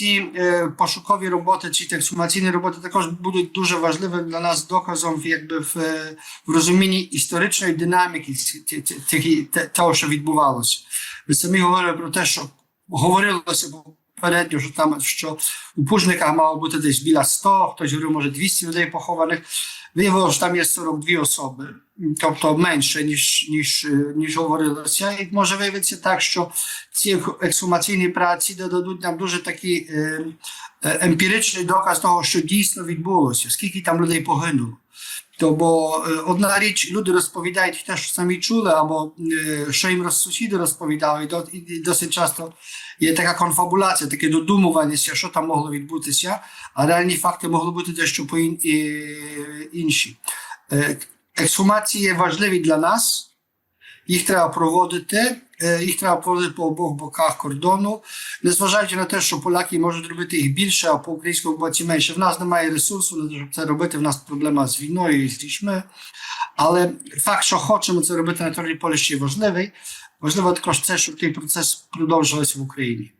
ці пошукові роботи чи ексгумаційні роботи також будуть дуже важливим для нас доказом якби в, в розумінні історичної динаміки того, що відбувалося. Ви самі говорили про те, що говорилося попередньо, що там що у пужниках мало бути десь біля 100, хтось говорив, може 200 людей похованих. Виявилося, що там є 42 особи, тобто менше, ніж, ніж, е, ніж говорилося. І може виявитися так, що ці ексгумаційні праці додадуть нам дуже такий е, е, емпіричний доказ того, що дійсно відбулося, скільки там людей погинуло. То бо е, одна річ, люди розповідають те, що самі чули, або е, що їм сусіди розповідали, і, досить часто є така конфабуляція, таке додумуванися, що там могло відбутися, а реальні факти могли бути дещо по інші. Е, ексгумації важливі для нас, їх треба проводити, е, їх треба проводити по обох боках кордону, незважаючи на те, що поляки можуть робити їх більше, а по українському боці менше. В нас немає ресурсу щоб це робити. В нас проблема з війною і з річми. Але факт, що хочемо це робити на території Польщі, важливий. Важливо також це, щоб цей процес продовжувався в Україні.